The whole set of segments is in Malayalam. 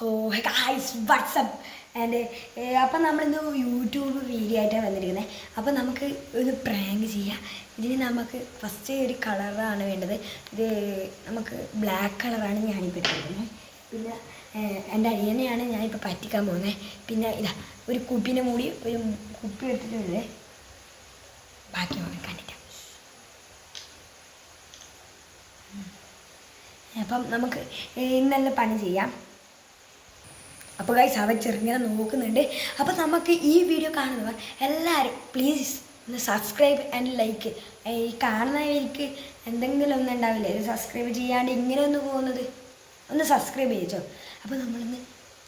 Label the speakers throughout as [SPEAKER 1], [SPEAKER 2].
[SPEAKER 1] സോ ഗായ്സ് വാട്സപ്പ് ആൻഡ് അപ്പം നമ്മളിന്ന് യൂട്യൂബ് വീഡിയോ ആയിട്ടാണ് വന്നിരിക്കുന്നത് അപ്പം നമുക്ക് ഒരു പ്രാങ്ക് ചെയ്യാം. ഇതിന് നമുക്ക് ഫസ്റ്റ് ഒരു കളറാണ് വേണ്ടത്. ഇത് നമുക്ക് ബ്ലാക്ക് കളറാണ് ഞാനിപ്പോൾ ഇട്ടിരിക്കുന്നത് പിന്നെ ഏഹ്, എന്റെ അനിയനെയാണ് ഞാനിപ്പോൾ പറ്റിക്കാൻ പോകുന്നത് പിന്നെ ഇതാ ഒരു കുപ്പിനെ മൂടി ഒരു കുപ്പി എടുത്തിട്ടുണ്ട് ബാക്കി നമുക്ക് കണ്ടിട്ട്. അപ്പം നമുക്ക് ഇന്നല്ല പണി ചെയ്യാം. അപ്പോൾ ഗൈസ് അവൻ ചെറുങ്ങനെ നോക്കുന്നുണ്ട്. അപ്പോൾ നമുക്ക് ഈ വീഡിയോ കാണുന്നവർ എല്ലാവരും പ്ലീസ് ഒന്ന് സബ്സ്ക്രൈബ് ആൻഡ് ലൈക്ക് ഈ കാണുന്നവർക്ക് എന്തെങ്കിലും ഒന്നും ഉണ്ടാവില്ല. ഇത് സബ്സ്ക്രൈബ് ചെയ്യാണ്ട് ഇങ്ങനെ ഒന്ന് പോകുന്നത് ഒന്ന് സബ്സ്ക്രൈബ് ചെയ്തോ. അപ്പോൾ നമ്മളിന്ന്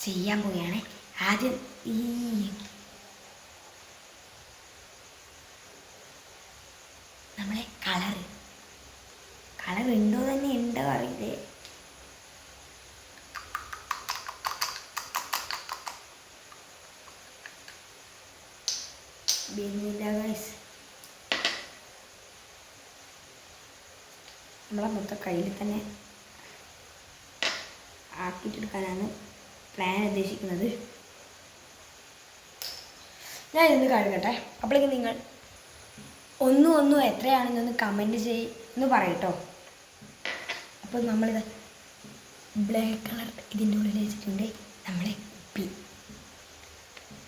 [SPEAKER 1] ചെയ്യാൻ പോവുകയാണ്. ആദ്യം ഈ നമ്മളെ കളറ് കളർ ഉണ്ടോ തന്നെ ഉണ്ടോ അറിയില്ലേ? വരുന്നില്ല ഗൈസ് നമ്മളെ മൊത്തം കയ്യിൽ തന്നെ ആക്കിയിട്ടെടുക്കാനാണ് പ്ലാൻ ഉദ്ദേശിക്കുന്നത് ഞാൻ ഇന്ന് കഴുകട്ടെ അപ്പോഴേക്കും നിങ്ങൾ ഒന്നും ഒന്നും എത്രയാണെന്നൊന്ന് കമന്റ് ചെയ് എന്ന് പറയട്ടോ. അപ്പോൾ നമ്മളിത് ബ്ലാക്ക് കളർ ഇതിന്റെ ഉള്ളിൽ വെച്ചിട്ടുണ്ട്. നമ്മളെ പി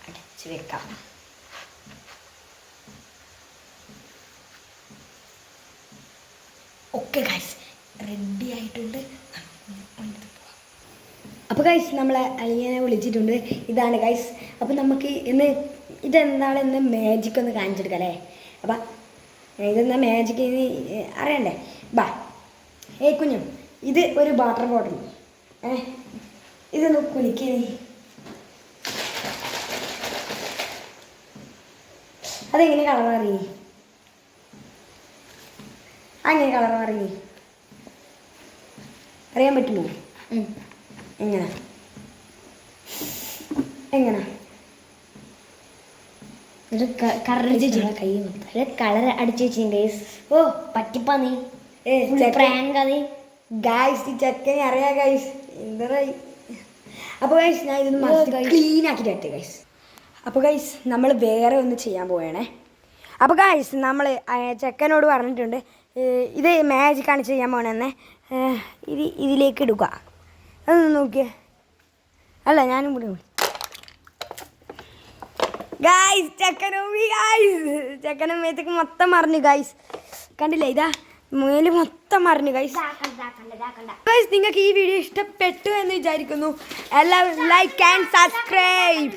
[SPEAKER 1] അടച്ച് വെക്കാം. ഒക്കെ ഗൈസ് റെഡി ആയിട്ടുണ്ട്. അപ്പോൾ ഗൈസ് നമ്മളെ അളിയനെ വിളിച്ചിട്ടുണ്ട്. ഇതാണ് ഗൈസ് അപ്പോൾ നമുക്ക് ഇന്ന് ഇതെന്താണ് ഇന്ന് മാജിക് ഒന്ന് കാണിച്ചെടുക്കാം അല്ലേ? അപ്പം ഇതെന്താ മാജിക് ഇനി അറിയണ്ടേ? ബാ. ഏ കുഞ്ഞു. ഇത് ഒരു വാട്ടർ ബോട്ടിൽ ഏ ഇതൊന്ന് കുലിക്കേ അതെങ്ങനെ കളർ അറിയേ അങ്ങനെ കളർ മാറി അറിയാൻ പറ്റുമോ? എങ്ങനെ? എങ്ങനെ?
[SPEAKER 2] ഒരു കളർ
[SPEAKER 1] കൈ
[SPEAKER 2] ഒരു കളർ അടിച്ചു വെച്ചിട്ടുണ്ട് guys. ഓ പറ്റിപ്പാ നീ.
[SPEAKER 1] ഏ
[SPEAKER 2] പ്രാങ്ക് അത്
[SPEAKER 1] ഗായ്സ് ഈ ചെക്കനെ അറിയാം ഗൈസ് അപ്പോൾ ഗൈസ് ഞാൻ ഇതൊന്ന് ക്ലീൻ ഗൈസ് അപ്പോൾ ഗൈസ് നമ്മൾ വേറെ ഒന്ന് ചെയ്യാൻ പോവുകയാണേ അപ്പോൾ ഗൈസ് നമ്മൾ ചെക്കനോട് പറഞ്ഞിട്ടുണ്ട് ഏ, മാജിക് കാണിച്ച് ചെയ്യാൻ പോകണമെന്ന് ഇത് ഇതിലേക്ക് ഇടുക. അതൊന്ന് നോക്കിയേ. അല്ല ഞാനും കൂടി ഗായ്സ് ചെക്കനോമി ഗായ്സ് ചെക്കനും മേത്തേക്ക് മൊത്തം മറിഞ്ഞു ഗായ്സ് കണ്ടില്ലേ? ഇതാ മേൽ മൊത്തം മറിഞ്ഞു ഗൈസ് ഗൈസ് നിങ്ങൾക്ക് ഈ വീഡിയോ ഇഷ്ടപ്പെട്ടു എന്ന് വിചാരിക്കുന്നു. എല്ലാവരും ലൈക്ക് ആൻഡ് സബ്സ്ക്രൈബ്